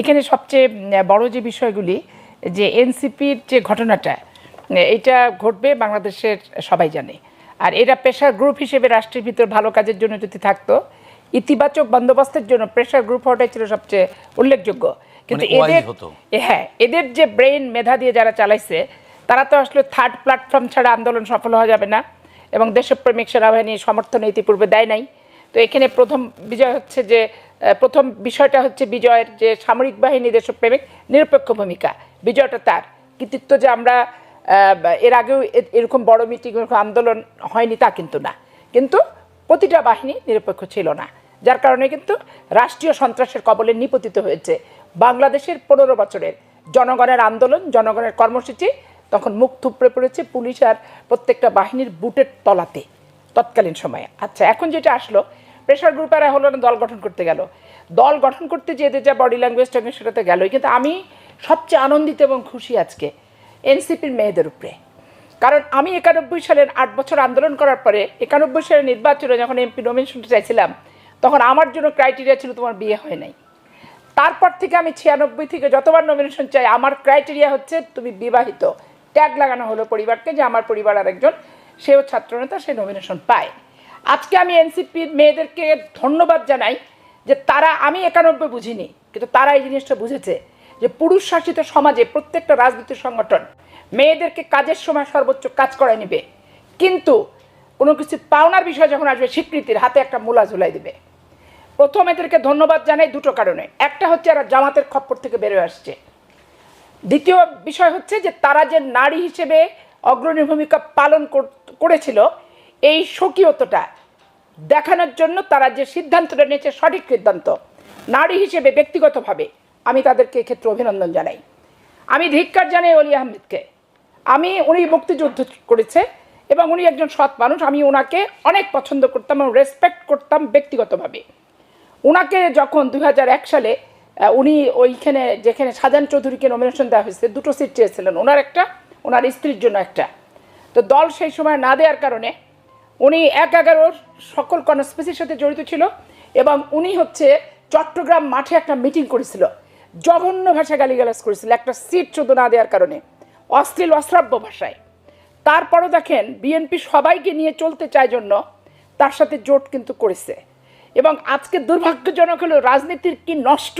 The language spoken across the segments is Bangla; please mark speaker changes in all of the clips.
Speaker 1: এখানে সবচেয়ে বড় যে বিষয়গুলি যে এনসিপির যে ঘটনাটা এটা ঘটবে বাংলাদেশের সবাই জানে। আর এরা প্রেশার গ্রুপ হিসেবে রাষ্ট্রের ভিতর ভালো কাজের জন্য যদি থাকতো ইতিবাচক বন্দোবস্তের জন্য প্রেশার গ্রুপ হওয়াটাই ছিল সবচেয়ে উল্লেখযোগ্য। কিন্তু
Speaker 2: মানে
Speaker 1: এদের হ্যাঁ এদের যে ব্রেন মেধা দিয়ে যারা চালাইছে তারা তো আসলে থার্ড প্ল্যাটফর্ম ছাড়া আন্দোলন সফল হওয়া যাবে না এবং দেশপ্রেমিক সেনাবাহিনী সমর্থন ইতিপূর্বে দেয় নাই। তো এখানে প্রথম বিজয় হচ্ছে যে প্রথম বিষয়টা হচ্ছে বিজয়ের যে সামরিক বাহিনী দেশপ্রেমিক নিরপেক্ষ ভূমিকা। বিজয়টা তার। কৃতিত্ব যে আমরা এর আগেও এরকম বড় মিটিং আন্দোলন হয়নি তা কিন্তু না। কিন্তু প্রতিটা বাহিনী নিরপেক্ষ ছিল না। যার কারণে কিন্তু রাষ্ট্রীয় সন্ত্রাসের কবলে নিপতিত হয়েছে। বাংলাদেশের পনেরো বছরের জনগণের আন্দোলন, জনগণের কর্মসূচি তখন মুখ থুপড়ে পড়েছে পুলিশ আর প্রত্যেকটা বাহিনীর বুটের তলাতে তৎকালীন সময়ে। আচ্ছা এখন যেটা আসলো প্রেশার গ্রুপেরা হলো না দল গঠন করতে গেল। দল গঠন করতে যে এদের যা বডি ল্যাঙ্গুয়েজ টাঙ্গুয়েজ সেটাতে গেলই। কিন্তু আমি সবচেয়ে আনন্দিত এবং খুশি আজকে এনসিপির মেয়েদের উপরে। কারণ আমি একানব্বই সালের আট বছর আন্দোলন করার পরে একানব্বই সালের নির্বাচনে যখন এমপি নমিনেশনটা চাইছিলাম, তখন আমার জন্য ক্রাইটেরিয়া ছিল তোমার বিয়ে হয় নাই। তারপর থেকে আমি ছিয়ানব্বই থেকে যতবার নমিনেশন চাই, আমার ক্রাইটেরিয়া হচ্ছে তুমি বিবাহিত। ট্যাগ লাগানো হলো পরিবারকে যে আমার পরিবার আরেকজন, সেও ছাত্রনেতা, সে নমিনেশন পায়। আজকে আমি এনসিপির মেয়েদেরকে ধন্যবাদ জানাই যে তারা, আমি একানব্বই বুঝিনি, কিন্তু তারা এই জিনিসটা বুঝেছে যে পুরুষ শাসিত সমাজে প্রত্যেকটা রাজনৈতিক সংগঠন মেয়েদেরকে কাজের সময় সর্বোচ্চ কাজ করায় নেবে। কিন্তু কোনো কিছু পাওনার বিষয় যখন আসবে, স্বীকৃতির হাতে একটা মূলা ঝুলাই দেবে। প্রথম এদেরকে ধন্যবাদ জানাই দুটো কারণে। একটা হচ্ছে এরা জামাতের খপ্পর থেকে বেরোয় আসছে। দ্বিতীয় বিষয় হচ্ছে যে তারা যে নারী হিসেবে অগ্রণী ভূমিকা পালন কর- করেছিল, এই স্বকীয়তাটা দেখানোর জন্য তারা যে সিদ্ধান্তটা নিয়েছে সঠিক সিদ্ধান্ত, নারী হিসেবে ব্যক্তিগতভাবে আমি তাদেরকে এক্ষেত্রে অভিনন্দন জানাই। আমি ধিক্কার জানাই অলি আহমেদকে। আমি, উনি মুক্তিযুদ্ধ করেছে এবং উনি একজন সৎ মানুষ। আমি ওনাকে অনেক পছন্দ করতাম এবং রেসপেক্ট করতাম ব্যক্তিগতভাবে। ওনাকে যখন দু হাজার এক সালে উনি ওইখানে, যেখানে সাজান চৌধুরীকে নমিনেশন দেওয়া হয়েছে, দুটো সিট চেয়েছিলেন। ওনার একটা ওনার স্ত্রীর জন্য একটা। তো দল সেই সময় না দেওয়ার কারণে উনি এক এগারোর সকল কনস্পেসির সাথে জড়িত ছিল এবং উনি হচ্ছে চট্টগ্রাম মাঠে একটা মিটিং করেছিল। জঘন্য ভাষা গালিগালাজ করেছিল, একটা সিট শুধু না দেওয়ার কারণে। অশ্লীল, অশ্রাব্য ভাষায়। তারপরও দেখেন বিএনপি সবাইকে নিয়ে চলতে চায় জন্য তার সাথে জোট কিন্তু করেছে। এবং আজকে দুর্ভাগ্যজনক হলো, রাজনীতির কি নষ্ট,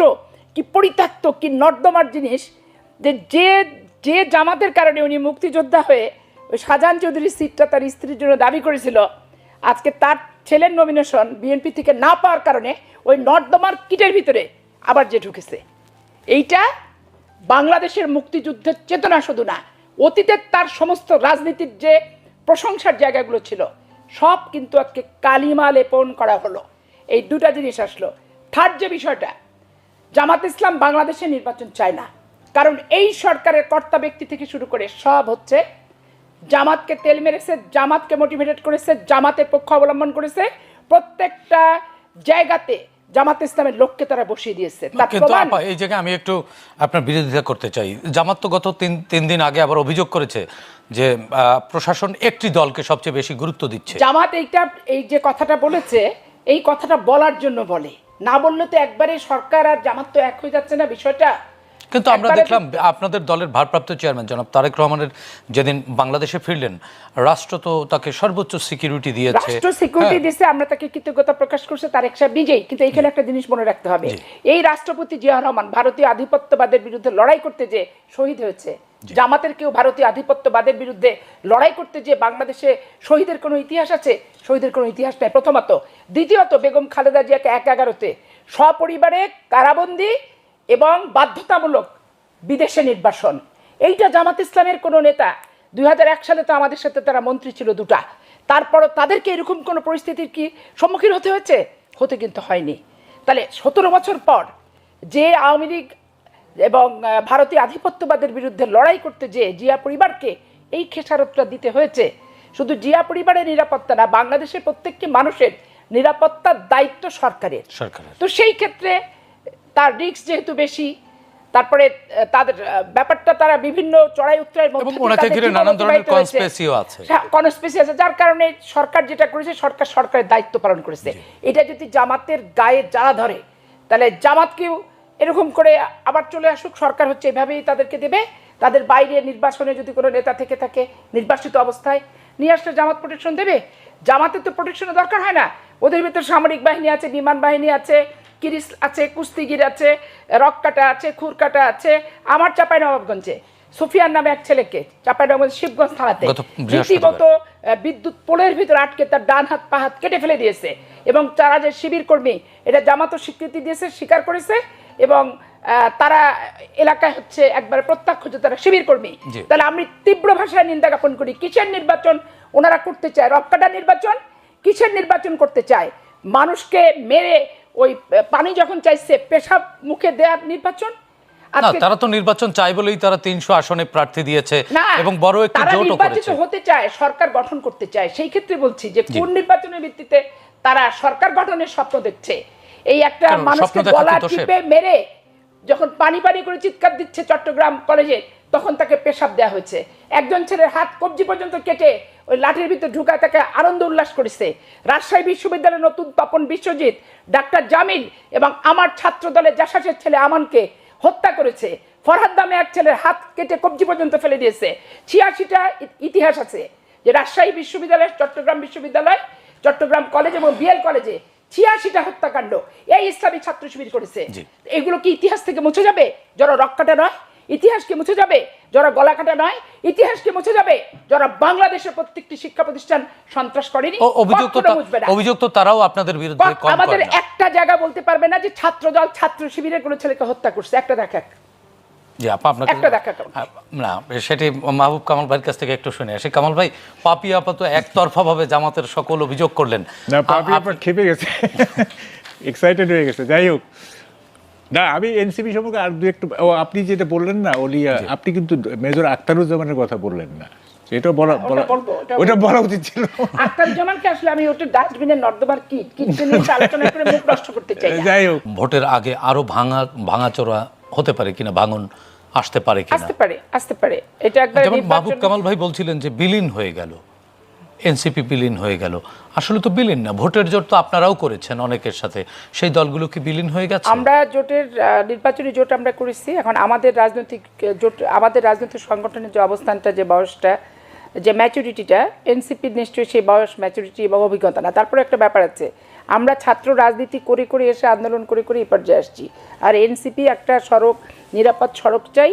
Speaker 1: কি পরিত্যক্ত, কি নর্দমার জিনিস যে যে যে জামাতের কারণে উনি মুক্তিযোদ্ধা হয়ে ওই শাহজাহান চৌধুরীর সিটটা তার স্ত্রীর জন্য দাবি করেছিল। আজকে তার ছেলের নমিনেশন বিএনপি থেকে না পাওয়ার কারণে ওই নর্দমার কিটের ভিতরে আবার যে ঢুকেছে। এইটা বাংলাদেশের মুক্তিযুদ্ধের চেতনা শুধু না, অতীতের তার সমস্ত রাজনীতির যে প্রশংসার জায়গাগুলো ছিল, সব কিন্তু আজকে কালিমা লেপন করা হলো। এই দুটা জিনিস আসলো। থার্ড যে বিষয়টা, জামাত ইসলাম বাংলাদেশে নির্বাচন চায় না। কারণ এই সরকারের কর্তা ব্যক্তি থেকে শুরু করে সব হচ্ছে জামাতকে তেল মেরেছে জামাতকে মোটিভেটেড করেছে জামাতের পক্ষ অবলম্বন করেছে। প্রত্যেকটা জায়গাতে জামাত ইসলামের লোককে তারা বসিয়ে দিয়েছে।
Speaker 2: এই জায়গায় আমি একটু আপনার বিরোধিতা করতে চাই। জামাত তো গত তিন তিন দিন আগে আবার অভিযোগ করেছে যে প্রশাসন একটি দলকে সবচেয়ে বেশি গুরুত্ব দিচ্ছে।
Speaker 1: জামাত এইটা এই যে কথাটা বলেছে এই কথাটা বলার জন্য বলে। না বললে তো একবারে সরকার আর জামাত তো এক হয়ে যাচ্ছে না বিষয়টা।
Speaker 2: কিন্তু আমরা দেখলাম আপনাদের দলের ভারপ্রাপ্ত চেয়ারম্যান জনাব তারেক রহমানের যেদিন বাংলাদেশে ফিরলেন রাষ্ট্র তো তাকে সর্বোচ্চ সিকিউরিটি দিয়েছে।
Speaker 1: রাষ্ট্র সিকিউরিটি
Speaker 2: হ্যাঁ,
Speaker 1: দিচ্ছে আমরা তাকে কৃতজ্ঞতা প্রকাশ করছে তারেক সাহেব নিজেই কিন্তু এখানে একটা জিনিস মনে রাখতে হবে। এই রাষ্ট্রপতি জিয়া রহমান ভারতীয় আধিপত্যবাদের বিরুদ্ধে লড়াই করতে যে শহীদ হয়েছে জামাতের কেউ ভারতীয় আধিপত্যবাদের বিরুদ্ধে লড়াই করতে যে বাংলাদেশে শহীদের কোনো ইতিহাস আছে? শহীদের কোনো ইতিহাস নেই প্রথমত। দ্বিতীয়ত বেগম খালেদা জিয়াকে এক এগারোতে সপরিবারে কারাবন্দী এবং বাধ্যতামূলক বিদেশে নির্বাসন। এইটা জামাত ইসলামের কোনো নেতা দুই হাজার এক সালে তো আমাদের সাথে তারা মন্ত্রী ছিল দুটা। তারপরও তাদেরকে এরকম কোনো পরিস্থিতির কি সম্মুখীন হতে হয়েছে? হতে কিন্তু হয়নি। তাহলে সতেরো বছর পর যে আওয়ামী লীগ এবং ভারতীয় আধিপত্যবাদের বিরুদ্ধে লড়াই করতে যে জিয়া পরিবারকে এই খেসারতটা দিতে হয়েছে শুধু জিয়া পরিবারের নিরাপত্তা না বাংলাদেশের প্রত্যেকটি মানুষের নিরাপত্তার দায়িত্ব সরকারের।
Speaker 2: সরকারের।
Speaker 1: তো সেই ক্ষেত্রে তার রিস্ক যেহেতু বেশি তারপরে তাদের ব্যাপারটা তারা বিভিন্ন চড়াই উত্তরায়ের মধ্যে
Speaker 2: ঘিরে নানান ধরনের
Speaker 1: অতিবাহিত
Speaker 2: আছে।
Speaker 1: হ্যাঁ, conspiracy আছে যার কারণে সরকার যেটা করেছে সরকার সরকারের দায়িত্ব পালন করেছে। এটা যদি জামাতের গায়ে জ্বালা ধরে তাহলে জামাতকেও এরকম করে আবার চলে আসুক সরকার হচ্ছে এভাবেই তাদেরকে দেবে। তাদের বাইরে নির্বাচনে যদি কোনো নেতা থেকে থাকে নির্বাসিত অবস্থায় নিয়ে আসলে জামাত প্রোটেকশন দেবে। জামাতের তো প্রোটেকশনের দরকার হয় না। ওদের ভিতরে সামরিক বাহিনী আছে বিমান বাহিনী আছে কিরিস আছে কুস্তিগির আছে রককাটা আছে খুরকাটা আছে আমার চাপাই নবাবগঞ্জে সুফিয়ান নামে এক ছেলেকে চাপাই নবাবগঞ্জ শিবগঞ্জ থানাতে রীতিমতো বিদ্যুৎ পোলের ভিতর আটকে তার ডান হাত পা হাত কেটে ফেলে দিয়েছে এবং তারা যে শিবির কর্মী এটা জামাতও স্বীকৃতি দিয়েছে স্বীকার করেছে এবং আহ, তারা এলাকায় হচ্ছে একবার প্রত্যক্ষ যে তারা শিবির কর্মী। তাহলে আমি তীব্র ভাষায় নিন্দা জ্ঞাপন করি কিসের নির্বাচন? ওনারা করতে চায় রক্কাটা নির্বাচন কিসের নির্বাচন করতে চায়? মানুষকে মেরে ওই পানি যখন চাইছে পেশাব মুখে দেওয়ার নির্বাচন?
Speaker 2: না তারা তো নির্বাচন চাই বলেই তারা তিনশো আসনে প্রার্থী দিয়েছে এবং বড় একটি জোটও করেছে।
Speaker 1: হতে চায় সরকার গঠন করতে চায়। সেই ক্ষেত্রে বলছি যে কোন নির্বাচনের ভিত্তিতে তারা সরকার গঠনের স্বপ্ন দেখছে? এই একটা মানুষকে গলা টিপে মেরে যখন পানি পানি করে চিৎকার দিচ্ছে চট্টগ্রাম কলেজে তখন তাকে পেশাব দেওয়া হয়েছে। একজন ছেলের হাত কবজি পর্যন্ত কেটে ওই লাঠির ভিতরে ঢুকায় তাকে আনন্দ উল্লাস করেছে। রাজশাহী বিশ্ববিদ্যালয়ের নতুন তপন বিশ্বজিৎ ডাক্তার জামিল এবং আমার ছাত্র দলের জাসাসের ছেলে আমানকে হত্যা করেছে। ফরহাদ নামে এক ছেলের হাত কেটে কবজি পর্যন্ত ফেলে দিয়েছে। ছিয়াশিটা ইতিহাস আছে যে রাজশাহী বিশ্ববিদ্যালয় চট্টগ্রাম বিশ্ববিদ্যালয় চট্টগ্রাম কলেজ এবং বিএল কলেজে ছিয়াশিটা হত্যাকাণ্ড। এই ইসলামী ছাত্র শিবির করেছে। এগুলো কি ইতিহাস থেকে মুছে যাবে? যারা রক্কাটা নয় ইতিহাস কি মুছে যাবে? যারা গলা কাটা নয় ইতিহাস কি মুছে যাবে? যারা বাংলাদেশের প্রত্যেকটি শিক্ষা প্রতিষ্ঠান সন্ত্রাস করেনি
Speaker 2: ও- অভিযোগ তো
Speaker 1: কখনো
Speaker 2: তা-
Speaker 1: মুছবে না।
Speaker 2: অভিযোগ তো তারাও আপনাদের বিরুদ্ধে
Speaker 1: আমাদের একটা জায়গা বলতে পারবে না যে ছাত্র দল ছাত্র শিবিরের কোনো ছেলেকে হত্যা করছে। একটা দেখা
Speaker 2: জি আপা আপনাকে
Speaker 1: একটা দেখা কারণ।
Speaker 2: আ, না সেটি মাহবুব কামাল ভাইয়ের কাছ থেকে একটু শুনে আসি। কামাল ভাই পাপি আপা তো একতরফা ভাবে জামাতের সকল অভিযোগ করলেন।
Speaker 3: না
Speaker 2: আ-
Speaker 3: পাপি
Speaker 2: আপ-
Speaker 3: খেপে গেছে। এক্সাইটেড হয়ে গেছে। যাই হোক। না আমি এনসিপি সম্পর্কে আর দু একটু আপনি যেটা বললেন না ওলিয়া আপনি কিন্তু মেজর আখতারুজ্জামানের কথা বললেন না। এটা বলা বলা
Speaker 1: ওটা
Speaker 3: বলা উচিত ছিল।
Speaker 1: আক্তার জামানকে আসলে আমি ওটা ডাস্টবিনের নর্দমার কিট কিট নিয়ে আলোচনা করে মুখ নষ্ট করতে চাই।
Speaker 3: যাই হোক।
Speaker 2: ভোটের আগে আরও ভাঙা ভাঙাচোরা হতে পারে কিনা ভাঙন আসতে পারে কিনা?
Speaker 1: আসতে পারে আসতে পারে। এটা একবার
Speaker 2: যেমন মাহবুব কামাল ভাই বলছিলেন যে বিলীন হয়ে গেল এনসিপি বিলীন হয়ে গেল। আসলে তো বিলীন না, ভোটের জোট তো আপনারাও করেছেন অনেকের সাথে। সেই দলগুলো কি বিলীন হয়ে গেছে?
Speaker 1: আমরা জোটের নির্বাচনী জোট আমরা করেছি। এখন আমাদের রাজনৈতিক জোট, আমাদের রাজনৈতিক সংগঠনের যে অবস্থানটা, যে বয়সটা, যে ম্যাচুরিটিটা এনসিপির নিশ্চয়ই সেই বয়স ম্যাচুরিটি এবং অভিজ্ঞতা না। তারপরে একটা ব্যাপার আছে, আমরা ছাত্র রাজনীতি করে করে এসে আন্দোলন করে করে এই পর্যায়ে আসছি। আর এনসিপি একটা সড়ক, নিরাপদ সড়ক চাই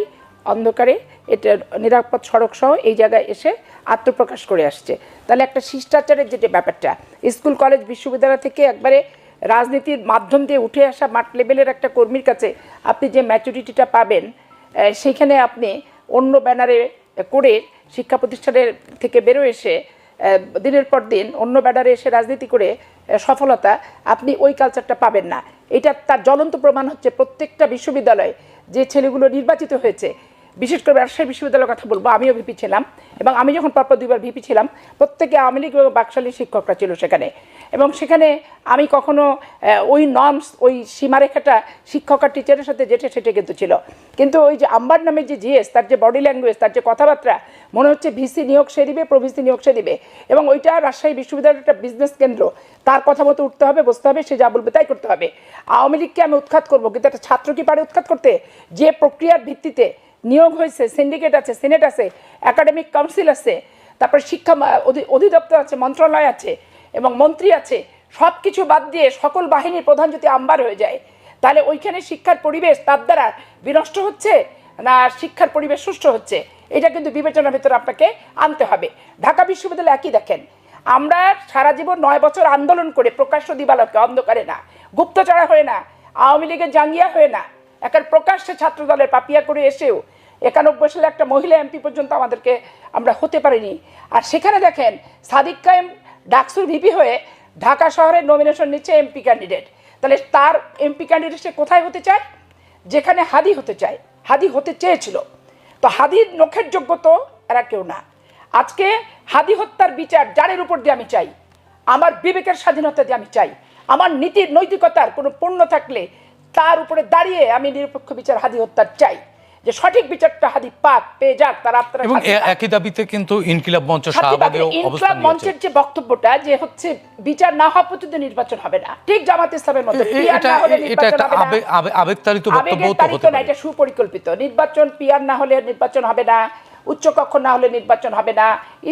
Speaker 1: অন্ধকারে এটা নিরাপদ সড়ক সহ এই জায়গায় এসে আত্মপ্রকাশ করে আসছে। তাহলে একটা শিষ্টাচারের যেটা ব্যাপারটা স্কুল কলেজ বিশ্ববিদ্যালয় থেকে একবারে রাজনীতির মাধ্যম দিয়ে উঠে আসা মাঠ লেভেলের একটা কর্মীর কাছে আপনি যে ম্যাচুরিটিটা পাবেন আহ, সেইখানে আপনি অন্য ব্যানারে করে শিক্ষা প্রতিষ্ঠানের থেকে বেরো এসে দিনের পর দিন অন্য ব্যানারে এসে রাজনীতি করে সফলতা আপনি ওই কালচারটা পাবেন না। এটা তার জ্বলন্ত প্রমাণ হচ্ছে প্রত্যেকটা বিশ্ববিদ্যালয়ে যে ছেলেগুলো নির্বাচিত হয়েছে বিশেষ করে রাজশাহী বিশ্ববিদ্যালয়ের কথা বলব, আমিও ভিপি ছিলাম এবং আমি যখন পরপর দুইবার ভিপি ছিলাম, প্রত্যেকে আওয়ামী লীগ এবং বাকশালী শিক্ষকরা ছিল সেখানে। এবং সেখানে আমি কখনো ওই নর্মস ওই সীমারেখাটা শিক্ষক আর টিচারের সাথে যেটে সেটে কিন্তু ছিল। কিন্তু ওই যে আম্বার নামের যে জিএস তার যে বডি ল্যাঙ্গুয়েজ তার যে কথাবার্তা, মনে হচ্ছে ভিসি নিয়োগ সে দিবে প্রভিসি নিয়োগ সে দিবে। এবং ওইটা রাজশাহী বিশ্ববিদ্যালয়ের একটা বিজনেস কেন্দ্র, তার কথা মতো উঠতে হবে, বসতে হবে, সে যা বলবে তাই করতে হবে। আওয়ামী লীগকে আমি উৎখাত করব, কিন্তু একটা ছাত্র কি পারে উৎখাত করতে? যে প্রক্রিয়ার ভিত্তিতে নিয়োগ হয়েছে সিন্ডিকেট আছে সিনেট আছে একাডেমিক কাউন্সিল আছে, তারপর শিক্ষা অধি- অধিদপ্তর আছে, মন্ত্রণালয় আছে এবং মন্ত্রী আছে সব কিছু বাদ দিয়ে সকল বাহিনীর প্রধান যদি আম্বার হয়ে যায়, তাহলে ওইখানে শিক্ষার পরিবেশ তার দ্বারা বিনষ্ট হচ্ছে না শিক্ষার পরিবেশ সুষ্ঠু হচ্ছে? এটা কিন্তু বিবেচনার ভিতরে আপনাকে আনতে হবে। ঢাকা বিশ্ববিদ্যালয় একই দেখেন। আমরা সারা জীবন নয় বছর আন্দোলন করে প্রকাশ্য দিবালকে অন্ধকারে না গুপ্তচড়া হয়ে না, আওয়ামী লীগের জাঙ্গিয়া হয়ে না, একার প্রকাশ্যে ছাত্র দলের পাপিয়া করে এসেও একানব্বই সালে একটা মহিলা এমপি পর্যন্ত আমাদেরকে আমরা হতে পারিনি। আর সেখানে দেখেন সাদিক কায়েম ডাকসুর ভিপি হয়ে ঢাকা শহরের নমিনেশন নিচ্ছে এমপি ক্যান্ডিডেট তাহলে তার এমপি ক্যান্ডিডেট সে কোথায় হতে চায়? যেখানে হাদি হতে চায়। হাদি হতে চেয়েছিল। তো হাদির নখের যোগ্য তো এরা কেউ না। আজকে হাদি হত্যার বিচার যারের উপর দিয়ে আমি চাই, আমার বিবেকের স্বাধীনতা দিয়ে আমি চাই, আমার নীতির নৈতিকতার কোনো পূর্ণ থাকলে তার উপরে দাঁড়িয়ে আমি নিরপেক্ষ বিচার হাদি হত্যার চাই। যে সঠিক বিচারটা হাদি পাক পেয়ে যাক তারা আপনারা
Speaker 2: এবং। একই দাবিতে কিন্তু ইনকিলাব মঞ্চ শাহবাগেও
Speaker 1: ইনকলাব মঞ্চের যে বক্তব্যটা যে হচ্ছে বিচার না হওয়া পর্যন্ত নির্বাচন হবে না। ঠিক জামাত ইসলামের মতো
Speaker 2: এটা
Speaker 1: না হলে
Speaker 2: এটা
Speaker 1: নির্বাচন
Speaker 2: একটা
Speaker 1: হবে না।
Speaker 2: আবেগ আবেগ- আবেগতাড়িত বক্তব্য তো হতে পারে।
Speaker 1: এটা সুপরিকল্পিত। নির্বাচন পিয়ার না হলে নির্বাচন হবে না। উচ্চকক্ষ না হলে নির্বাচন হবে না।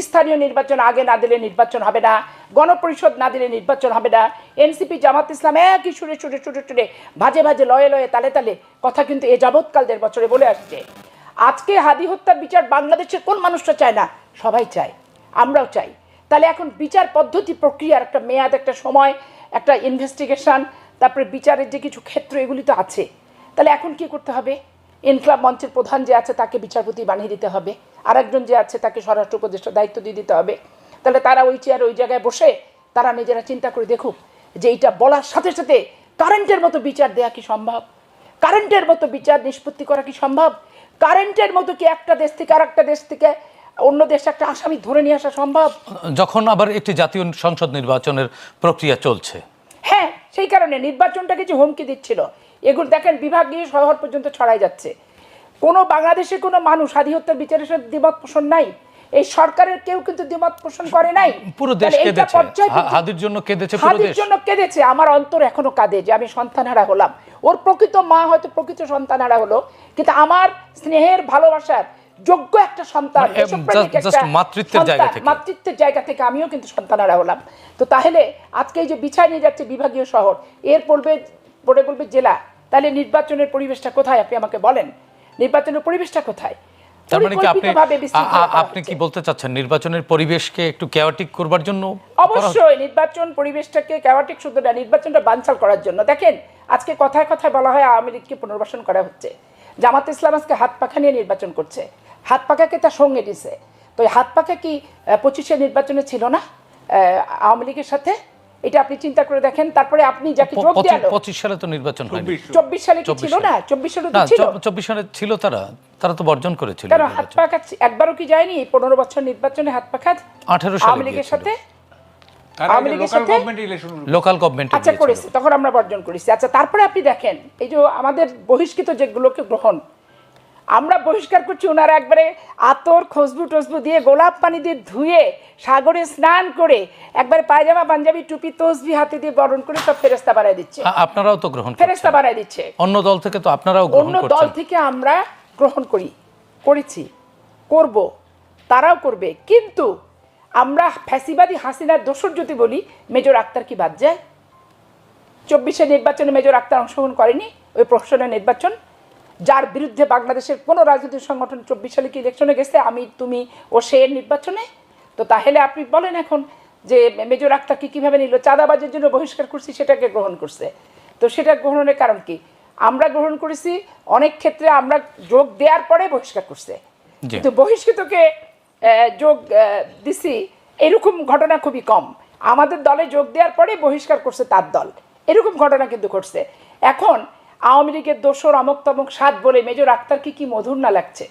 Speaker 1: স্থানীয় নির্বাচন আগে না দিলে নির্বাচন হবে না। গণপরিষদ না দিলে নির্বাচন হবে না। এনসিপি, জামাত ইসলাম একই সুরে সুরে সুরে সুরে ভাজে ভাজে, লয়ে লয়ে, তালে তালে কথা কিন্তু এ যাবৎকাল দেড় বছরে বলে আসছে। আজকে হাদি হত্যার বিচার বাংলাদেশের কোন মানুষটা চায় না? সবাই চায়। আমরাও চাই। তাহলে এখন বিচার পদ্ধতি প্রক্রিয়ার একটা মেয়াদ, একটা সময়, একটা ইনভেস্টিগেশন তারপরে বিচারের যে কিছু ক্ষেত্র, এগুলি তো আছে। তাহলে এখন কি করতে হবে? ইনকলাব মঞ্চের প্রধান যে আছে তাকে বিচারপতি বানিয়ে দিতে হবে। আরেকজন যে আছে তাকে স্বরাষ্ট্র উপদেষ্টা দায়িত্ব দিয়ে দিতে হবে। তাহলে তারা ওই চেয়ার ওই জায়গায় বসে তারা নিজেরা চিন্তা করে দেখুক যে এইটা বলার সাথে সাথে কারেন্টের মতো বিচার দেওয়া কি সম্ভব? কারেন্টের মতো বিচার নিষ্পত্তি করা কি সম্ভব? কারেন্টের মতো কি একটা দেশ থেকে আর একটা দেশ থেকে অন্য দেশে একটা আসামি ধরে নিয়ে আসা সম্ভব?
Speaker 2: যখন আবার একটি জাতীয় সংসদ নির্বাচনের প্রক্রিয়া চলছে।
Speaker 1: হ্যাঁ সেই কারণে নির্বাচনটা কিছু হুমকি দিচ্ছিল। এগুলো দেখেন বিভাগ বিভাগীয় শহর পর্যন্ত ছড়াই যাচ্ছে। কোনো বাংলাদেশে কোনো মানুষ হত্যার বিচারের সাথে দ্বিমত পোষণ নাই। এই সরকারের কেউ কিন্তু দ্বিমত পোষণ করে নাই।
Speaker 2: পুরো দেশ কেঁদেছে। হাদির জন্য কেঁদেছে পুরো
Speaker 1: হাদির
Speaker 2: দেশ।
Speaker 1: জন্য কেঁদেছে। আমার অন্তর এখনও কাঁদে যে আমি সন্তানহারা হলাম। ওর প্রকৃত মা হয়তো প্রকৃত সন্তানহারা হলো কিন্তু আমার স্নেহের ভালোবাসার যোগ্য একটা সন্তান
Speaker 2: মানে, মাতৃত্বের জায়গা থেকে।
Speaker 1: মাতৃত্বের জায়গা থেকে আমিও কিন্তু সন্তানারা হলাম। তো তাহলে আজকে এই যে বিছায় নিয়ে যাচ্ছে বিভাগীয় শহর এর পড়বে পড়ে বলবে জেলা। তাহলে নির্বাচনের পরিবেশটা কোথায়? আপনি আমাকে বলেন। নির্বাচনের পরিবেশটা কোথায়?
Speaker 2: তার মানে কি আপনি কি বলতে চাচ্ছেন নির্বাচনের পরিবেশকে একটু কেওয়াটিক করবার জন্য
Speaker 1: অবশ্যই নির্বাচন পরিবেশটাকে ক্যাওয়াটিক শুধু না নির্বাচনটা বানচাল করার জন্য। দেখেন আজকে কথায় কথায় বলা হয় আওয়ামী লীগকে পুনর্বাসন করা হচ্ছে। জামাত ইসলাম আজকে হাত পাখা নিয়ে নির্বাচন করছে। হাত পাখাকে তার সঙ্গে দিছে তো হাত পাখা কি পঁচিশে নির্বাচনে ছিল না আহ, আওয়ামী লীগের সাথে? এটা আপনি চিন্তা করে দেখেন তারপরে আপনি যাকে যোগ
Speaker 2: পঁচিশ-
Speaker 1: দেওয়ালো
Speaker 2: পঁচিশ সালে তো নির্বাচন হয়নি।
Speaker 1: চব্বিশ। সালে কি ছিল না? চব্বিশ সালে তো ছিল।
Speaker 2: চব- চব্বিশ সালে ছিল তারা। তারা তো বর্জন করেছিল
Speaker 1: কেন হাত পাখা একবারও কি যায়নি পনেরো বছর নির্বাচনে হাত পাখা
Speaker 2: 18 সালে
Speaker 1: আওয়ামী লীগের। সাথে?
Speaker 3: লোকাল গভর্নমেন্ট
Speaker 1: আচ্ছা করেছি। তখন আমরা বর্জন করেছি। আচ্ছা তারপরে আপনি দেখেন এই যে আমাদের বহিষ্কৃত যেগুলোকে গ্রহণ আমরা বহিষ্কার করছি ওনারা একবারে আতর খুশবু টসবু দিয়ে গোলাপ পানি দিয়ে ধুয়ে সাগরে স্নান করে একবারে পায়জামা পাঞ্জাবি টুপি তসবি হাতে দিয়ে বরণ করে সব ফেরেস্তা বাড়ায় দিচ্ছে।
Speaker 2: আপনারাও তো গ্রহণ
Speaker 1: ফেরেস্তা বাড়ায় দিচ্ছে।
Speaker 2: অন্য দল থেকে তো আপনারাও
Speaker 1: অন্য দল থেকে আমরা গ্রহণ করি করেছি করব তারাও করবে। কিন্তু আমরা ফ্যাসিবাদী হাসিনার দোষর যদি বলি মেজর আক্তার কি বাদ যায়? চব্বিশে নির্বাচনে মেজর আক্তার অংশগ্রহণ করেনি ওই প্রহসনের নির্বাচন যার বিরুদ্ধে বাংলাদেশের কোনো রাজনৈতিক সংগঠন চব্বিশ সালে কি ইলেকশনে গেছে আমি তুমি ও সে নির্বাচনে? তো তাহলে আপনি বলেন এখন যে মেজর আক্তারকে কীভাবে নিল চাঁদাবাজের জন্য বহিষ্কার করছি সেটাকে গ্রহণ করছে। তো সেটা গ্রহণের কারণ কি? আমরা গ্রহণ করেছি অনেক ক্ষেত্রে আমরা যোগ দেওয়ার পরে বহিষ্কার করছে। কিন্তু বহিষ্কৃতকে যোগ দিছি এরকম ঘটনা খুবই কম। আমাদের দলে যোগ দেওয়ার পরে বহিষ্কার করছে তার দল। এরকম ঘটনা কিন্তু ঘটছে। এখন আওয়ামী লীগের দোষর অমক তমক সাত বলে মেজর আক্তারকে কি মধুর না লাগছে?